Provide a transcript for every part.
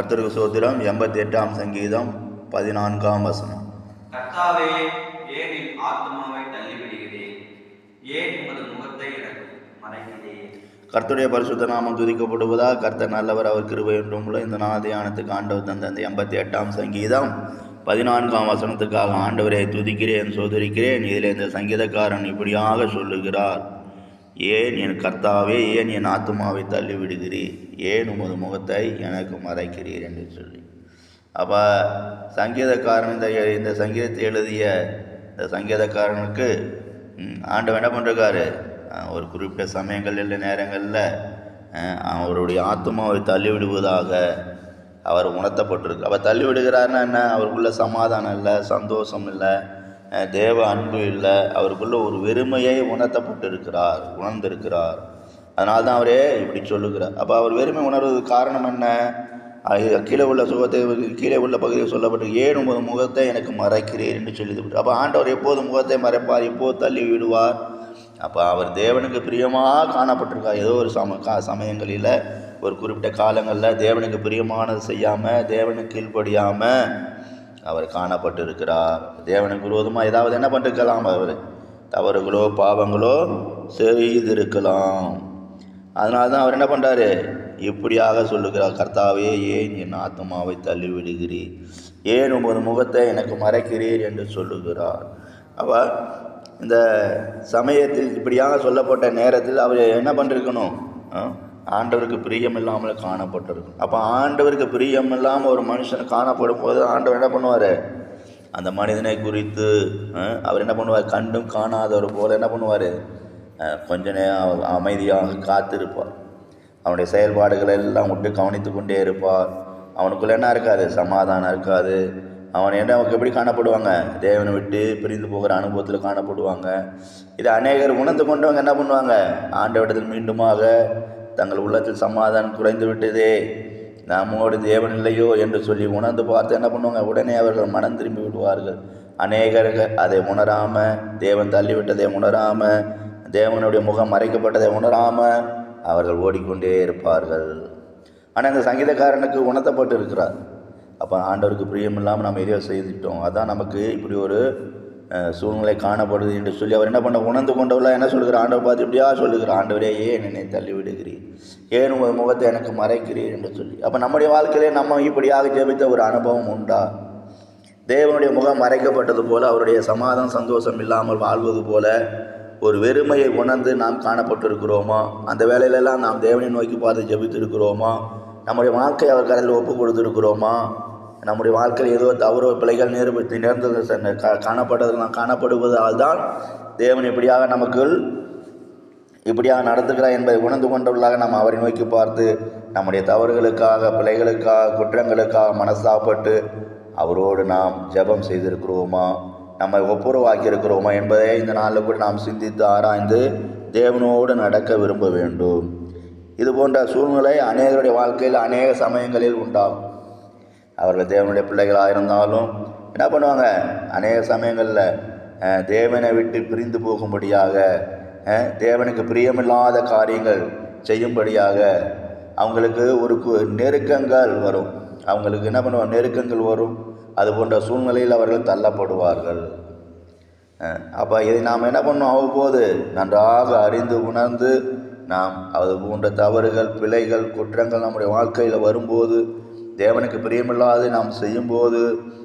கர்த்தருக்கு சோத்திரம் எண்பத்தி எட்டாம் சங்கீதம் பதினான்காம் வசனம். கர்த்தாவே ஏன் என் ஆத்மாவை தள்ளிவிடுகிறேன் ஏன் உமது முகத்தை எனக்கு மறைக்கிறேன் கர்த்தருடைய பரிசுத்த நாமம் துதிக்கப்படுவதா கர்த்தர் நல்லவர் அவர் கிருபை என்றும் இந்த நாதியானத்துக்கு ஆண்டவர் தந்த அந்த எண்பத்தி எட்டாம் சங்கீதம் பதினான்காம் வசனத்துக்காக ஆண்டவரை துதிக்கிறேன் சோதரிக்கிறேன். இதில் இந்த சங்கீதக்காரன் இப்படியாக சொல்லுகிறார். ஏன் என் கர்த்தாவே ஏன் என் ஆத்மாவை தள்ளி விடுகிறீர் ஏன் உமது முகத்தை எனக்கு மறைக்கிறீர் என்று சொல்லி. அப்போ சங்கீதக்காரன் இந்த இந்த சங்கீதத்தை எழுதிய இந்த சங்கீதக்காரனுக்கு ஆண்டவன் என்ன பண்ணிருக்காரு? ஒரு குறிப்பிட்ட சமயங்களில் நேரங்களில் அவருடைய ஆத்மாவை தள்ளிவிடுவதாக அவர் உணர்த்தப்பட்டிருக்கு. அவர் தள்ளி விடுகிறாருன்னா என்ன? அவருக்குள்ள சமாதானம் இல்லை சந்தோஷம் இல்லை. தேவ அன்பு இல்லை. அவருக்குள்ள ஒரு வெறுமையை உணர்த்தப்பட்டிருக்கிறார் உணர்ந்திருக்கிறார். அதனால தான் அவரே இப்படி சொல்லுகிறார். அப்போ அவர் வெறுமை உணர்வதற்கு காரணம் என்ன? கீழே உள்ள சுகத்தை கீழே உள்ள பகுதியில் சொல்லப்பட்டு ஏன் உமது முகத்தை எனக்கு மறைக்கிறேன் என்று சொல்லி அப்போ ஆண்டவர் எப்போது முகத்தை மறைப்பார்? எப்போது தள்ளி விடுவார்? அப்போ அவர் தேவனுக்கு பிரியமாக காணப்பட்டிருக்கார். ஏதோ ஒரு சம கா சமயங்களில் ஒரு குறிப்பிட்ட காலங்களில் தேவனுக்கு பிரியமானது செய்யாமல் தேவனுக்கு கீழ்ப்படியாமல் அவர் காணப்பட்டிருக்கிறார் தேவனுக்கு விரோதமாக ஏதாவது என்ன பண்ணிருக்கலாம் அவர்? தவறுகளோ பாவங்களோ செய்திருக்கலாம். அதனால தான் அவர் என்ன பண்ணுறாரு இப்படியாக சொல்லுகிறார் கர்த்தாவே ஏன் என் ஆத்மாவை தள்ளி விடுகிறீர் ஏன் உமது முகத்தை எனக்கு மறைக்கிறீர்? என்று சொல்லுகிறார். அப்போ இந்த சமயத்தில் இப்படியாக சொல்லப்பட்ட நேரத்தில் அவர் என்ன பண்ணிருக்கணும்? ஆ? ஆண்டவருக்கு பிரியம் இல்லாமல் காணப்பட்டிருக்கும். அப்போ ஆண்டவருக்கு பிரியம் இல்லாமல் ஒரு மனுஷன் காணப்படும் போது ஆண்டவர் என்ன பண்ணுவார்? அந்த மனிதனை குறித்து அவர் என்ன பண்ணுவார்? கண்டும் காணாதவர் போல என்ன பண்ணுவார்? கொஞ்ச நேரம் அமைதியாக காத்திருப்பார். அவனுடைய செயல்பாடுகளை எல்லாம் விட்டு கவனித்து கொண்டே இருப்பார். அவனுக்குள்ளே என்ன இருக்காது? சமாதானம் இருக்காது. அவன் என்ன அவனுக்கு எப்படி காணப்படுவாங்க? தேவனை விட்டு பிரிந்து போகிற அனுபவத்தில் காணப்படுவாங்க. இதை அநேகர் உணர்ந்து கொண்டவங்க என்ன பண்ணுவாங்க? ஆண்டவரிடத்தில் மீண்டுமாக தங்கள் உள்ளத்தில் சமாதானம் குறைந்து விட்டதே. நம்மோடு தேவன் இல்லையோ என்று சொல்லி உணர்ந்து பார்த்து என்ன பண்ணுவாங்க? உடனே அவர்கள் மனம் திரும்பி விடுவார்கள். அநேகர்கள் அதை உணராமல் தேவன் தள்ளிவிட்டதை உணராமல் தேவனுடைய முகம் மறைக்கப்பட்டதை உணராமல் அவர்கள் ஓடிக்கொண்டே இருப்பார்கள். ஆனால் இந்த சங்கீதக்காரனுக்கு உணர்த்தப்பட்டு இருக்கிறார் அப்போ ஆண்டவருக்கு பிரியமில்லாமல் நம்ம எதையோ செய்துட்டோம். அதான் நமக்கு இப்படி ஒரு சூழ்நிலை காணப்படுது என்று சொல்லி அவர் என்ன பண்ண உணர்ந்து கொண்டவர்களாக என்ன சொல்கிறார் ஆண்டவர் பார்த்து இப்படியா சொல்லுகிறார்? ஆண்டவரே ஏன் என்னை தள்ளி விடுகிறீர் ஏன் உங்கள் முகத்தை எனக்கு மறைக்கிறீர் என்று சொல்லி. அப்போ நம்முடைய வாழ்க்கையிலே நம்ம இப்படியாக ஜெபித்த ஒரு அனுபவம் உண்டா? தேவனுடைய முகம் மறைக்கப்பட்டது போல அவருடைய சமாதானம் சந்தோஷம் இல்லாமல் வாழ்வது போல ஒரு வெறுமையை உணர்ந்து நாம் காணப்பட்டிருக்கிறோமா? அந்த வேலையிலெல்லாம் நாம் தேவனை நோக்கி பார்த்து ஜெபித்திருக்கிறோமா? நம்முடைய வாழ்க்கையை அவர் கடலில் ஒப்பு கொடுத்துருக்கிறோமா? நம்முடைய வாழ்க்கையில் ஏதோ தவறு பிழைகள் நிரூபித்து நேர்ந்தது ச- கா- காணப்பட்டதெல்லாம் காணப்படுவதால் தான் தேவன் இப்படியாக நமக்குள் இப்படியாக நடத்துகிறார் என்பதை உணர்ந்து கொண்டுள்ளாக நாம் அவரை நோக்கி பார்த்து நம்முடைய தவறுகளுக்காக பிழைகளுக்காக குற்றங்களுக்காக மனசாப்பட்டு அவரோடு நாம் ஜெபம் செய்திருக்கிறோமா? நம்மை ஒப்புரவாக்கி இருக்கிறோமா என்பதை இந்த நாளில் கூட நாம் சிந்தித்து ஆராய்ந்து தேவனோடு நடக்க விரும்ப வேண்டும். இது போன்ற சூழ்நிலை அநேகருடைய வாழ்க்கையில் அநேக சமயங்களில் உண்டாகும். அவர்கள் தேவனுடைய பிள்ளைகளாக இருந்தாலும் என்ன பண்ணுவாங்க? அநேக சமயங்களில் தேவனை விட்டு பிரிந்து போகும்படியாக தேவனுக்கு பிரியமில்லாத காரியங்கள் செய்யும்படியாக அவங்களுக்கு ஒரு கு- நெருக்கங்கள் வரும். அவங்களுக்கு என்ன பண்ணுவாங்க? நெருக்கங்கள் வரும். அது போன்ற சூழ்நிலையில் அவர்கள் தள்ளப்படுவார்கள். அப்போ இதை நாம் என்ன பண்ணோம் அவ்வப்போது நன்றாக அறிந்து உணர்ந்து நாம் அது போன்ற தவறுகள் பிழைகள் குற்றங்கள் நம்முடைய வாழ்க்கையில் வரும்போது தேவனுக்கு பிரியமில்லாது நாம் செய்யும்போது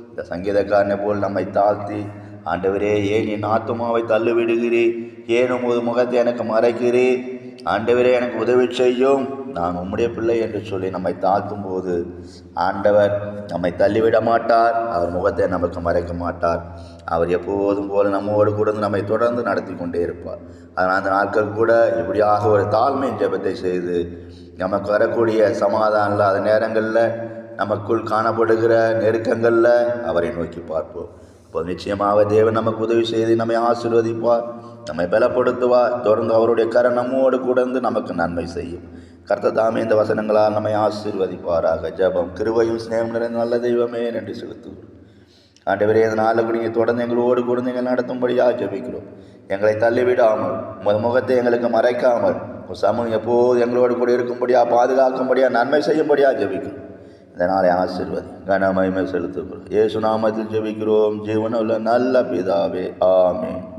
இந்த சங்கீதக்காரனை போல் நம்மை தாழ்த்தி ஆண்டவரே ஏன் என் ஆத்மாவை தள்ளி ஏன் உமது முகத்தை எனக்கு மறைக்கிறீர் ஆண்டவரே எனக்கு உதவி செய்யும். நான் உம்முடைய பிள்ளை என்று சொல்லி நம்மை தாழ்த்தும் போது ஆண்டவர் நம்மை தள்ளிவிட மாட்டார். அவர் முகத்தை நமக்கு மறைக்க மாட்டார். அவர் எப்போதும் போல நம்மோடு கூட நம்மை தொடர்ந்து நடத்தி கொண்டே இருப்பார். அதனால் அந்த நாட்கள் கூட இப்படியாக ஒரு தாழ்மை ஜபத்தை செய்து நமக்கு வரக்கூடிய சமாதானம் இல்லாத நேரங்களில் நமக்குள் காணப்படுகிற நெருக்கங்களில் அவரை நோக்கி பார்ப்போம். இப்போ நிச்சயமாக தேவன் நமக்கு உதவி செய்து நம்மை ஆசீர்வதிப்பார் நம்மை பலப்படுத்துவார். தொடர்ந்து அவருடைய கரம் நம்மோடு கூட இருந்து நமக்கு நன்மை செய்யும். கர்த்த தாமே இந்த வசனங்களால் நம்மை ஆசீர்வதிப்பாராக. ஜெபம் கிருவையும் சிநேகம் நிறைந்த நல்ல தெய்வமே நன்றி செலுத்துவோம் ஆண்டவரே இந்த நாலு கூட நீங்கள் தொடர்ந்து எங்களோடு கூட நீங்கள் நடத்தும்படியாக ஜபிக்கிறோம். எங்களை தள்ளிவிடாமல் உமது முகத்தை எங்களுக்கு மறைக்காமல் சமூகம் எப்போது எங்களோடு கூட இருக்கும்படியாக பாதுகாக்கும்படியாக நன்மை செய்யும்படியாக ஜபிக்கிறோம். இந்த நாளை ஆசீர்வதி கனமகிமை செலுத்துகிறோம் ஏசு நாமத்தில் ஜெபிக்கிறோம். ஜீவனுள்ள நல்ல பிதாவே ஆமே